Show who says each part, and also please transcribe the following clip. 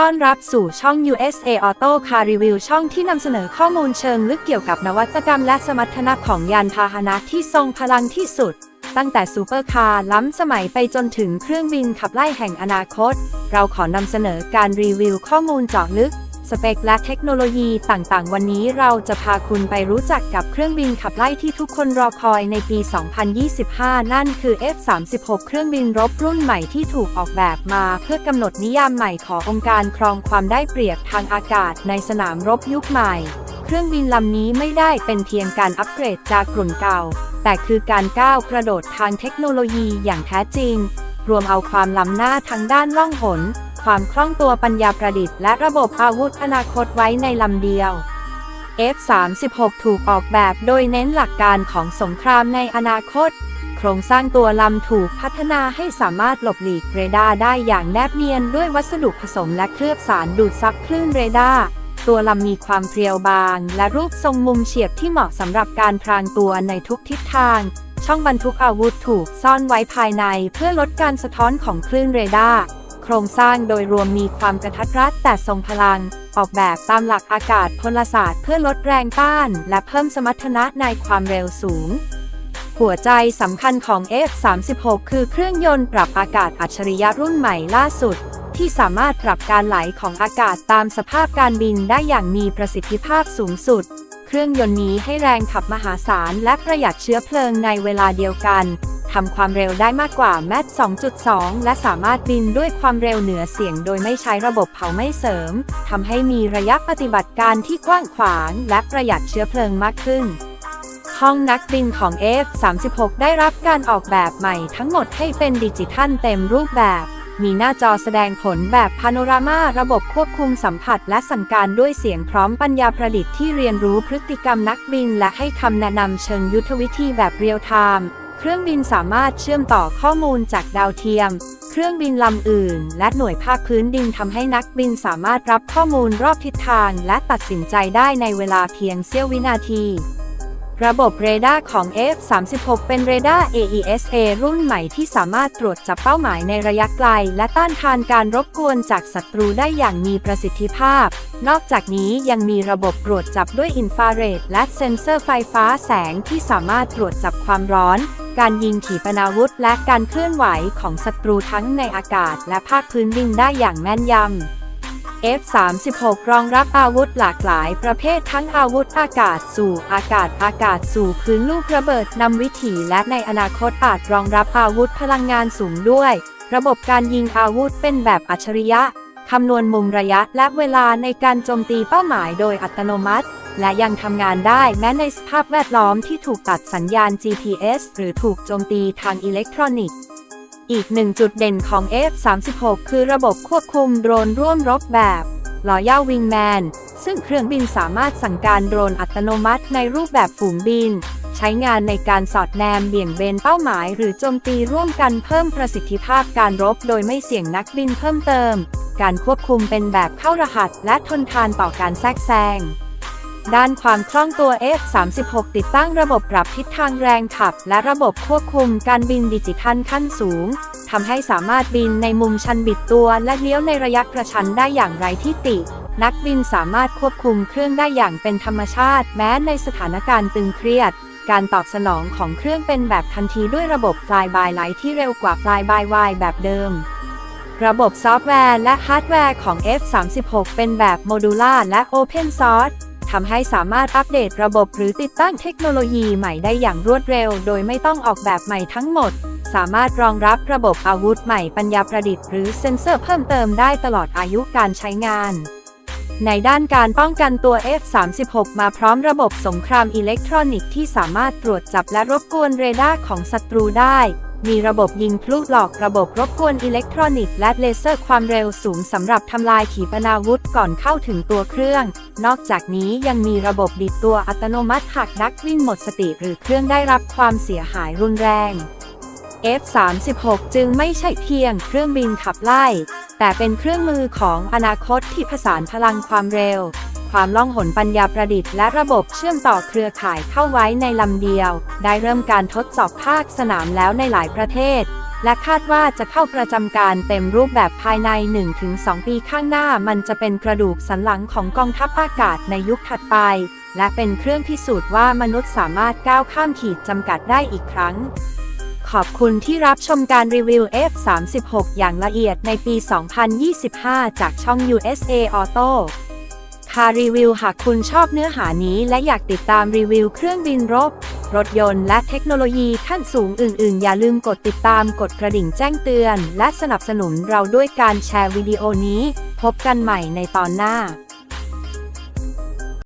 Speaker 1: ต้อนรับสู่ช่อง USA Auto Car Review ช่องที่นำเสนอข้อมูลเชิงลึกเกี่ยวกับนวัตกรรมและสมรรถนะของยานพาหนะที่ทรงพลังที่สุด ตั้งแต่ซูเปอร์คาร์ล้ำสมัยไปจนถึงเครื่องบินขับไล่แห่งอนาคต เราขอนำเสนอการรีวิวข้อมูลเจาะลึก สเปคและเทคโนโลยีต่างๆ วันนี้เราจะพาคุณไปรู้จักกับเครื่องบินขับไล่ที่ทุกคนรอคอยในปี 2025 นั่นคือ F-36 เครื่องบินรบรุ่นใหม่ที่ถูกออกแบบมา เพื่อกำหนดนิยามใหม่ขององค์การครองความได้เปรียบทางอากาศในสนามรบยุคใหม่ เครื่องบินลำนี้ไม่ได้เป็นเพียงการอัปเกรดจากกลุ่นเก่า แต่คือการก้าวกระโดดทางเทคโนโลยีอย่างแท้จริง รวมเอาความล้ำหน้าทางด้านล่องหน ความคล่องตัวปัญญาประดิษฐ์และระบบอาวุธอนาคตไว้ในลำเดียว F-36 ถูกออกแบบโดยเน้นหลักการของสงครามในอนาคต โครงสร้างตัวลำถูกพัฒนาให้สามารถหลบหลีกเรดาร์ได้อย่างแนบเนียนด้วยวัสดุผสมและเคลือบสารดูดซับคลื่นเรดาร์ตัวลำมีความเพรียวบาง และรูปทรงมุมเฉียบที่เหมาะสำหรับการพรางตัวในทุกทิศทาง ช่องบรรทุกอาวุธถูกซ่อนไว้ภายในเพื่อลดการสะท้อนของคลื่นเรดาร์ โครงสร้างโดยรวมมีความกระทัดรัดแต่ทรงพลัง ออกแบบตามหลักอากาศพลศาสตร์เพื่อลดแรงต้าน และเพิ่มสมรรถนะในความเร็วสูง หัวใจสำคัญของ F36 คือเครื่องยนต์ปรับอากาศอัจฉริยะรุ่นใหม่ล่าสุด ที่สามารถปรับการไหลของอากาศตามสภาพการบินได้อย่างมีประสิทธิภาพสูงสุดเครื่องยนต์นี้ให้แรงขับมหาศาลและประหยัดเชื้อเพลิงในเวลาเดียวกัน ทำความเร็วได้มากกว่าแมท2.2 และสามารถบินด้วยความเร็วเหนือเสียงโดยไม่ใช้ระบบเผาไม่เสริม ทำให้มีระยะปฏิบัติการที่กว้างขวางและประหยัดเชื้อเพลิงมากขึ้น ห้องนักบินของ F36 ได้รับการออกแบบใหม่ทั้งหมดให้เป็นดิจิทัลเต็มรูปแบบ มีหน้าจอแสดงผลแบบพาโนรามาระบบควบคุมสัมผัสและสั่งการด้วยเสียงพร้อมปัญญาประดิษฐ์ที่เรียนรู้พฤติกรรมนักบิน และให้คำแนะนำเชิงยุทธวิธีแบบเรียลไทม์ เครื่องบินสามารถเชื่อมต่อข้อมูลจากดาวเทียม เครื่องบินลำอื่น และหน่วยภาคพื้นดินทำให้นักบินสามารถรับข้อมูลรอบทิศทาง และตัดสินใจได้ในเวลาเพียงเสี้ยววินาที ระบบเรดาร์ของ F36 เป็นเรดาร์ AESA รุ่นใหม่ที่สามารถตรวจจับเป้าหมายในระยะไกล และต้านทานการรบกวนจากศัตรูได้อย่างมีประสิทธิภาพ นอกจากนี้ยังมีระบบตรวจจับด้วยอินฟราเรดและเซ็นเซอร์ไฟฟ้าแสงที่สามารถตรวจจับความร้อน การยิงขีปนาวุธ และการเคลื่อนไหวของศัตรูทั้งในอากาศ และภาคพื้นดินได้อย่างแม่นยำ F36 รองรับอาวุธหลากหลายประเภททั้งอาวุธอากาศสู่อากาศอากาศสู่พื้นลูกระเบิดนำวิถีและในอนาคตอาจรองรับอาวุธพลังงานสูงด้วย ระบบการยิงอาวุธเป็นแบบอัจฉริยะคำนวณมุมระยะและเวลาในการโจมตีเป้าหมายโดยอัตโนมัติ และยังทำงานได้แม้ในสภาพแวดล้อมที่ถูกตัดสัญญาณ GPS หรือถูกโจมตีทางอิเล็กทรอนิกส์ อีกหนึ่งจุดเด่นของ F36 คือระบบควบคุมโดรนร่วมรบแบบ Loyal Wingman ซึ่งเครื่องบินสามารถสั่งการโดรนอัตโนมัติในรูปแบบฝูงบิน ใช้งานในการสอดแนมเบี่ยงเบนเป้าหมาย หรือโจมตีร่วมกันเพิ่มประสิทธิภาพการรบ โดยไม่เสี่ยงนักบินเพิ่มเติม การควบคุมเป็นแบบเข้ารหัส และทนทานต่อการแทรกแซง ด้านความคล่องตัว F36 ติดตั้งระบบปรับทิศทางแรงขับ และระบบควบคุมการบินดิจิทัลขั้นสูงทำให้สามารถบินในมุมชันบิดตัว และเลี้ยวในระยะกระชั้นได้อย่างไร้ที่ติ นักบินสามารถควบคุมเครื่องได้อย่างเป็นธรรมชาติ แม้ในสถานการณ์ตึงเครียด การตอบสนองของเครื่องเป็นแบบทันทีด้วยระบบ Fly by Light ที่เร็วกว่า Fly by Wire แบบเดิมระบบซอฟต์แวร์และฮาร์ดแวร์ของ F36 เป็นแบบโมดูล่าและ Open Source ทำให้สามารถอัปเดตระบบหรือติดตั้งเทคโนโลยีใหม่ได้อย่างรวดเร็ว โดยไม่ต้องออกแบบใหม่ทั้งหมด สามารถรองรับระบบอาวุธใหม่ปัญญาประดิษฐ์หรือเซ็นเซอร์เพิ่มเติมได้ตลอดอายุการใช้งาน ในด้านการป้องกันตัว F36 มาพร้อมระบบสงครามอิเล็กทรอนิกส์ที่สามารถตรวจจับและรบกวนเรดาร์ของศัตรูได้มีระบบยิงพลุหลอกระบบรบกวนอิเล็กทรอนิกส์และเลเซอร์ความเร็วสูงสำหรับทำลายขีปนาวุธก่อนเข้าถึงตัวเครื่อง นอกจากนี้ยังมีระบบดิดตัวอัตโนมัติหากนักวิ่งหมดสติหรือเครื่องได้รับความเสียหายรุนแรง F36 จึงไม่ใช่เพียงเครื่องบินขับไล่ แต่เป็นเครื่องมือของอนาคตที่ผสานพลังความเร็ว ความล่องหนปัญญาประดิษฐ์และระบบเชื่อมต่อเครือข่ายเข้าไว้ในลำเดียว ได้เริ่มการทดสอบภาคสนามแล้วในหลายประเทศ และคาดว่าจะเข้าประจำการเต็มรูปแบบภายใน 1-2 ปีข้างหน้ามันจะเป็นกระดูกสันหลังของกองทัพอากาศในยุคถัดไป และเป็นเครื่องพิสูจน์ว่ามนุษย์สามารถก้าวข้ามขีดจำกัดได้อีกครั้งขอบคุณที่รับชมการรีวิว F36 อย่างละเอียดในปี 2025 จากช่อง USA Auto คารีวิวหากคุณชอบเนื้อหานี้และอยากติดตามรีวิวเครื่องบินรบ รถยนต์และเทคโนโลยีขั้นสูงอื่น ๆ อย่าลืมกดติดตามกดกระดิ่งแจ้งเตือน และสนับสนุนเราด้วยการแชร์วิดีโอนี้ พบกันใหม่ในตอนหน้า